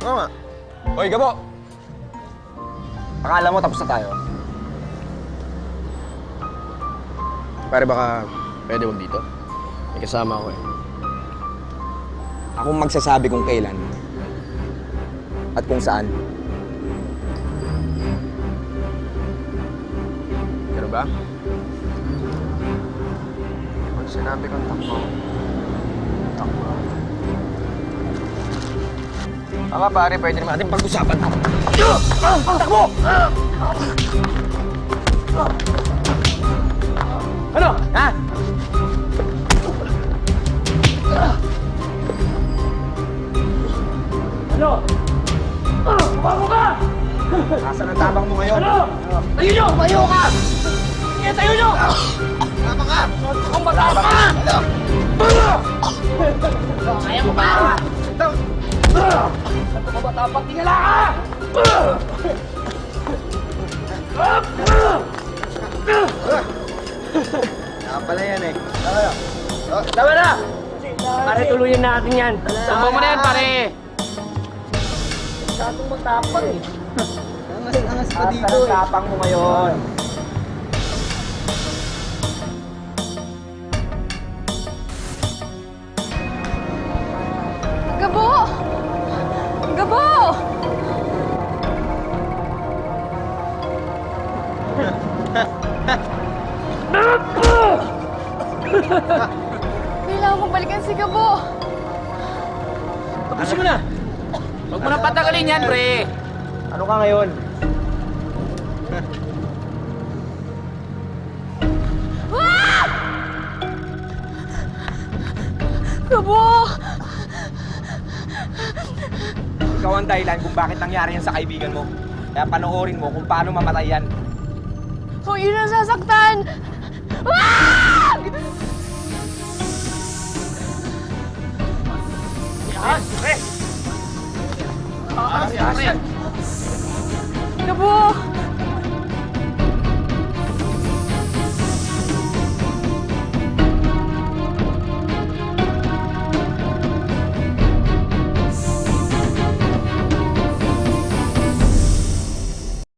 Hoy, Gabo! Akala mo tapos na tayo? Pare, baka pwede wag dito. May kasama ako eh. Akong magsasabi kung kailan at kung saan. Ganun ba? Pag sinabi kong takbo. Tama pare, pwede naman natin pag-usapan. Takbo! Ano? Ha? Ano? Bago ka! Nasaan ang tabang mo ngayon? Ano? Tayo nyo! Tayo ka! Sige, tayo nyo! Tama ka! Kung matama ka! Ano? Kaya mo ba? Ito ka ba dapat tingala ka? Saka pala yan eh. Tama na! Pare, tuluyan natin yan. Tama mo na yan, pare! Masyadong matapang eh. Angas-angas pa dito eh. Tapang mo ngayon? Kailangan kong balikan si Gabo. Tapusin mo na! Huwag mo na patagalin yan, pre! Ano ka ngayon? Ah! Gabo! Ikaw ang dahilan kung bakit nangyari yan sa kaibigan mo. Kaya panoorin mo kung paano mamatay yan. Huwag yun ang sasaktan! Ah! Yan, pre! Ah, yan! Gabo!